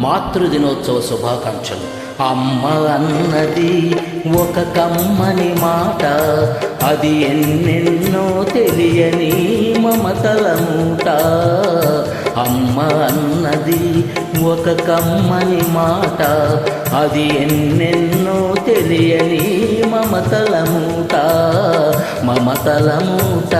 మాతృదినోత్సవ శుభాకాంక్షలు. అమ్మ అన్నది ఒక కమ్మని మాట. అది ఎన్నెన్నో తెలియని మమతల మూట. అమ్మ అన్నది ఒక కమ్మని మాట. అది ఎన్నెన్నో తెలియని మమతల మూట. మమతల మూట.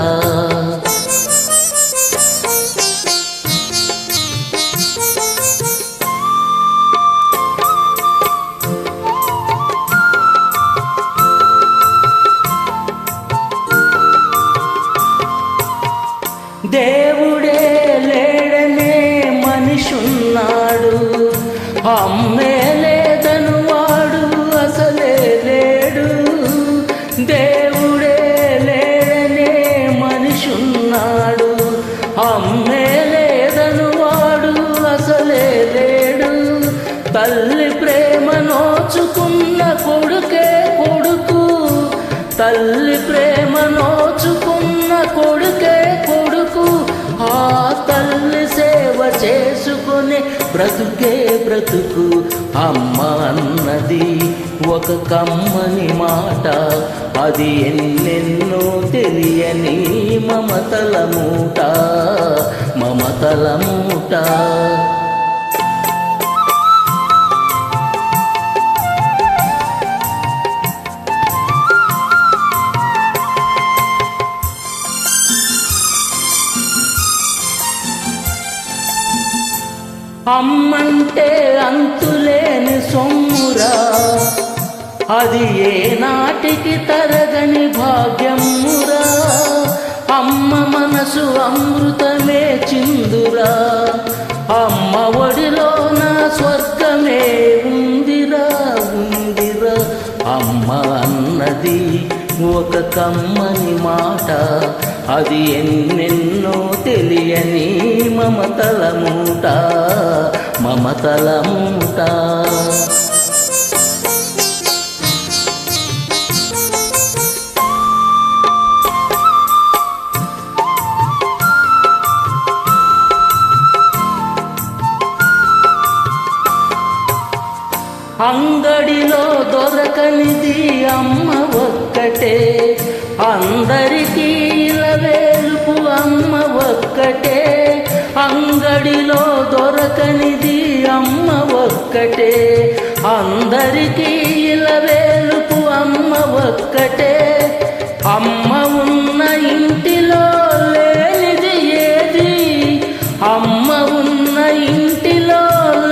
దేవుడే లేడనే మనిషున్నాడు. అమ్మే లేదను వాడు అసలే లేడు. దేవుడే లేడనే మనిషున్నాడు. అమ్మే లేదను వాడు అసలే లేడు. తల్లి ప్రేమ నోచుకున్న కొడుకే కొడుకు. తల్లి ప్రేమ నోచుకున్న కొడుకే బ్రతుకే బ్రతుకు అమ్మ అన్నది ఒక కమ్మని మాట. అది ఎన్నెన్నో తెలియని మమతల మూట. మమతల మూట. అమ్మంటే అంతులేని సొమ్మురా. అది ఏ నాటికి తరగని భాగ్యమురా. అమ్మ మనసు అమృతమే చిందురా. అమ్మ ఒడిలో నా స్వర్గమే ఉందిరా ఉందిరా. అమ్మ అన్నది ఒక కమ్మని మాట. అది ఎన్నెన్నో తెలియని మమతల మూట. మమతలంట అంగడిలో దొరకనిది అమ్మ ఒక్కటే. అందరికీ వేలుపు అమ్మ ఒక్కటే. ఒక్కటే. అందరికీ ఇలవేలుపు అమ్మ ఒక్కటే. అమ్మ ఉన్న ఇంటిలో లేనిది ఏది? అమ్మ ఉన్న ఇంటిలో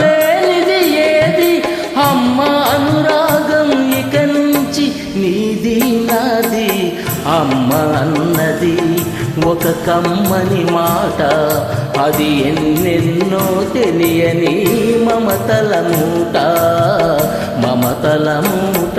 లేనిది ఏది? అమ్మ అనురాగం ఇక నుంచి నీది నాది. అమ్మ అన్నది ఒక కమ్మని మాట. అది ఎన్నెన్నో తెలియని మమతల మూట. మమతల మూట.